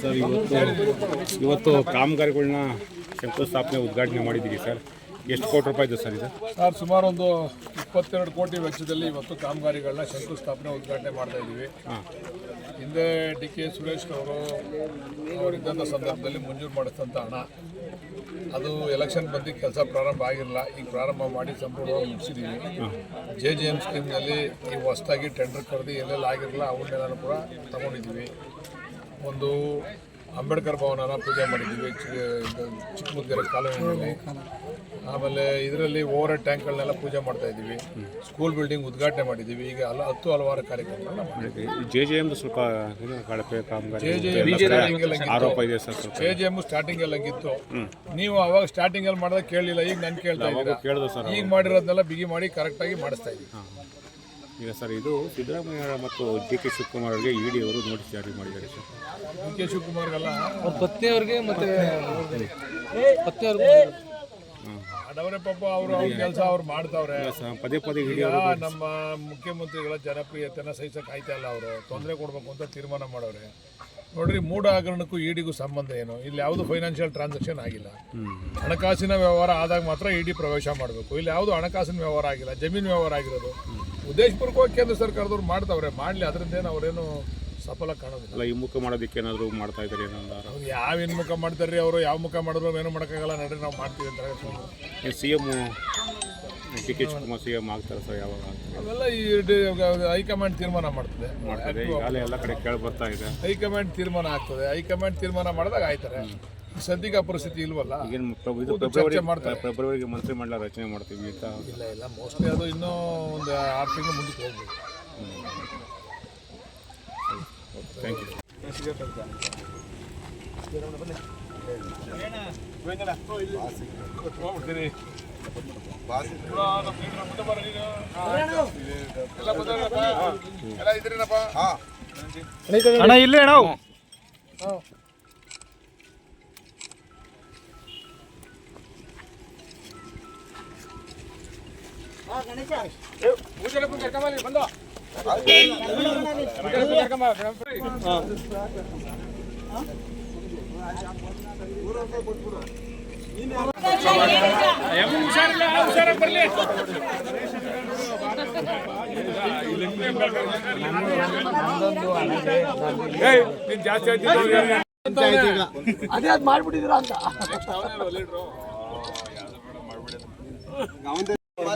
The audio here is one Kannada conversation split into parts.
ಸರ್ ಇವತ್ತು ಇವತ್ತು ಕಾಮಗಾರಿಗಳನ್ನ ಶಂಕುಸ್ಥಾಪನೆ ಉದ್ಘಾಟನೆ ಮಾಡಿದ್ದೀರಿ ಸರ್. ಎಷ್ಟು ಕೋಟಿ ರೂಪಾಯಿ ಇದೆ ಸರ್ ಇದು? ಸರ್ ಸುಮಾರು ಒಂದು ಇಪ್ಪತ್ತೆರಡು ಕೋಟಿ ವೆಚ್ಚದಲ್ಲಿ ಇವತ್ತು ಕಾಮಗಾರಿಗಳನ್ನ ಶಂಕುಸ್ಥಾಪನೆ ಉದ್ಘಾಟನೆ ಮಾಡ್ತಾ ಇದ್ದೀವಿ. ಹಿಂದೆ ಡಿ ಕೆ ಸುರೇಶ್ ಅವರು ಅವರಿದ್ದಂಥ ಸಂದರ್ಭದಲ್ಲಿ ಮಂಜೂರು ಮಾಡಿಸಿದಂಥ ಹಣ ಅದು ಎಲೆಕ್ಷನ್ ಬಂದು ಕೆಲಸ ಪ್ರಾರಂಭ ಆಗಿರಲಿಲ್ಲ ಈಗ ಪ್ರಾರಂಭ ಮಾಡಿ ಸಂಪೂರ್ಣವಾಗಿ ಮುಗಿಸಿದ್ದೀವಿ. ಜೆ ಜೆ ಎಂ ಸ್ಕೀಮ್ನಲ್ಲಿ ಈ ಹೊಸದಾಗಿ ಟೆಂಡರ್ ಕರೆದು ಎಲ್ಲೆಲ್ಲ ಆಗಿರಲಿಲ್ಲ ಅವನ್ನೆಲ್ಲ ಕೂಡ ತಗೊಂಡಿದ್ದೀವಿ. ಒಂದು ಅಂಬೇಡ್ಕರ್ ಭವನನ ಪೂಜೆ ಮಾಡಿದ್ದೀವಿ. ಚಿ- ಕಾಲೇಜಿನಲ್ಲಿ ಕಾಲೋನಿಯಲ್ಲಿ. ಆಮೇಲೆ ಇದರಲ್ಲಿ ಓವರ್ ಹೆಡ್ ಟ್ಯಾಂಕ್ಗಳನ್ನೆಲ್ಲ ಪೂಜೆ ಮಾಡ್ತಾ ಇದ್ದೀವಿ. ಸ್ಕೂಲ್ ಬಿಲ್ಡಿಂಗ್ ಉದ್ಘಾಟನೆ ಮಾಡಿದ್ದೀವಿ. ಈಗ ಹಲ ಹತ್ತು ಹಲವಾರು ಕಾರ್ಯಕ್ರಮಗಳನ್ನ ಜೆ ಜೆ ಎಂ ಸ್ವಲ್ಪ ಕಳಪೆ ಕಾಮಗಾರಿ ಜೆ ಜೆ ಎಂ ಆರೋಪ ಇದೆ sir J J M starting ಹಂಗಿತ್ತು ನೀವು ಅವಾಗ ಸ್ಟಾರ್ಟಿಂಗ್ ಅಲ್ಲಿ ಮಾಡಿದಾಗ ಕೇಳಲಿಲ್ಲ. ಈಗ ನಾನು ಕೇಳ್ತಾ ಸರ್ ಈಗ ಮಾಡಿರೋದನ್ನೆಲ್ಲ ಬಿಗಿ ಮಾಡಿ ಕರೆಕ್ಟಾಗಿ ಮಾಡಿಸ್ತಾ ಇದ್ದೀವಿ. ಈಗ ಸರ್ ಇದು ಸಿದ್ದರಾಮಯ್ಯ ಮತ್ತು ಜಿ ಕೆ ಶಿವಕುಮಾರ್ ಅವರಿಗೆ ಇ ಡಿ ಅವರು ನೋಟಿಸ್ ಜಾರಿ ಮಾಡಿದ್ದಾರೆ ಸರ್. ಡಿ ಕೆ ಶಿವಕುಮಾರ್ಗೆಲ್ಲ ಅವ್ರ ಪತ್ನಿಯವ್ರಿಗೆ ಮತ್ತೆ ಪತ್ನಿಯವ್ರಿಗೆ ಪಾಪ ಅವರು ಅವ್ರ ಕೆಲಸ ಅವ್ರು ಮಾಡ್ತಾವ್ರೆ. ಪದೇ ಪದೇ ಇ ನಮ್ಮ ಮುಖ್ಯಮಂತ್ರಿಗಳ ಜನಪ್ರಿಯತೆನ ಸಹಿಸಕ್ಕೆ ಆಯ್ತಾ ಇಲ್ಲ ಅವರು. ತೊಂದರೆ ಕೊಡಬೇಕು ಅಂತ ತೀರ್ಮಾನ ಮಾಡೋರೆ. ನೋಡ್ರಿ ಮೂಡ ಹಗರಣಕ್ಕೂ ಇಡಿಗೂ ಸಂಬಂಧ ಏನು? ಇಲ್ಲಿ ಯಾವುದು ಫೈನಾನ್ಷಿಯಲ್ ಟ್ರಾನ್ಸಾಕ್ಷನ್ ಆಗಿಲ್ಲ. ಹಣಕಾಸಿನ ವ್ಯವಹಾರ ಆದಾಗ ಮಾತ್ರ ಇಡಿ ಪ್ರವೇಶ ಮಾಡಬೇಕು. ಇಲ್ಲಿ ಯಾವುದು ಹಣಕಾಸಿನ ವ್ಯವಹಾರ ಆಗಿಲ್ಲ ಜಮೀನು ವ್ಯವಹಾರ ಆಗಿರೋದು. ಉದ್ದೇಶಪೂರ್ವಕವಾಗಿ ಕೇಂದ್ರ ಸರ್ಕಾರದವ್ರು ಮಾಡ್ತಾವ್ರೆ ಮಾಡಲಿ ಅದರಿಂದೇನು ಅವರೇನು ಸಫಲ ಕಾಣೋದಿಲ್ಲ. ಅಲ್ಲ ಈ ಮುಖ ಮಾಡೋದಕ್ಕೆ ಏನಾದರೂ ಮಾಡ್ತಾ ಇದ್ದಾರೆ ಏನೋ ಅವ್ರು ಯಾವ ಏನು ಮುಖ ಮಾಡ್ತಾರ್ರಿ ಅವರು ಯಾವ ಮುಖ ಮಾಡಿದ್ರು ಏನು ಮಾಡೋಕ್ಕಾಗಲ್ಲ ನಡ್ರಿ ನಾವು ಮಾಡ್ತೀವಿ ಅಂತ ಹೇಳ್ತಾರೆ C M D K Shivakumar C M ಆಗ್ತಾರೆ ಸರ್ ಯಾವಾಗ ಅವೆಲ್ಲ ಈ ಡಿ- ಹೈಕಮಾಂಡ್ ತೀರ್ಮಾನ ಮಾಡ್ತದೆ. ಮಾಡ್ತಾರೆ ಈಗಾಗಲೇ ಎಲ್ಲ ಕಡೆ ಕೇಳಿ ಬರ್ತಾ ಇದೆ. ಹೈಕಮಾಂಡ್ ತೀರ್ಮಾನ ಆಗ್ತದೆ ಹೈಕಮಾಂಡ್ ತೀರ್ಮಾನ ಮಾಡಿದಾಗ ಆಯ್ತಾರೆ. ಸದ್ಯಕ್ಕೆ ಆ ಪರಿಸ್ಥಿತಿ ಇಲ್ವಲ್ಲ? ಪ್ರಭು ಇದು ಕೂತು ಫೆಬ್ರವರಿ ಚರ್ಚೆ ಮಾಡ್ತಾರೆ. ಫೆಬ್ರವರಿಗೆ ಮಂತ್ರಿಮಂಡಲ ರಚನೆ ಮಾಡ್ತೀವಿ ಅಂತ. ಇಲ್ಲ ಇಲ್ಲ ಮೋಸ್ಟ್ಲಿ ಅದು ಇನ್ನೂ ಒಂದು ಆರು ತಿಂಗಳು ಮುಂದಕ್ಕೆ ಹೋಗ್ಬೋದು ಥ್ಯಾಂಕ್ ಯು ಅಣ್ಣ ಇಲ್ಲೇ ಅಣ್ಣ. ಅದೇ ಅದ್ ಮಾಡ್ಬಿಟ್ಟಿದ್ರ ಅಂತ.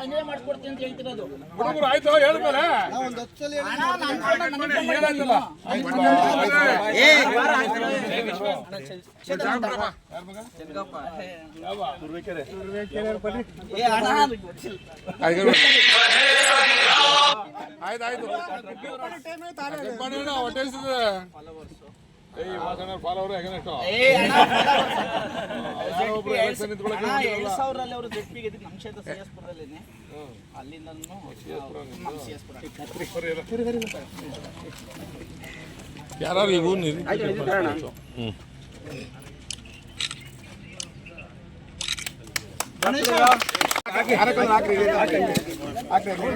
ಸಂಜೆ ಮಾಡಿಸ್ಕೊಡ್ತೀನಿ ಅಂತ ಹೇಳ್ತಿರೋದು ಆಯ್ತು ಹೇಳಿದ್ಮೇಲೆ ಅಣ್ಣ, ನನ್ ಫ್ರೆಂಡ್ ನನ್ನ ಫ್ರೆಂಡ್ ಏ ಅಣ್ಣ ಅದು ಗೊತ್ತಿಲ್ಲ. ಆಯ್ತು ಆಯ್ತು ಹೊಟ್ಟೆ ಏಯ್ ಮಾತಾಡೋ ಫಾಲೋವರ್ ಹೆಗನೆಷ್ಟು ಏ ಅಣ್ಣ, ಯಾರೋ ಒಬ್ರು election ನಿಂತ್ಕೊಳಕ್ಕೆ ಅಣ್ಣ, ಎರಡ್ ಸಾವಿರಲ್ಲಿ ಅವರು ಜೆಡ್ಪಿ ಗೆದ್ದಿದ್ದು ನಮ್ಮ ಕ್ಷೇತ್ರ ಸಿ ಎಸ್ ಪುರದಲ್ಲೇನೆ ಅಲ್ಲಿಂದ ನಮ್ಮ ಸಿ ಎಸ್ ಪುರ ಯಾರು ಇವು ಹಾಕ್ಬೇಕು.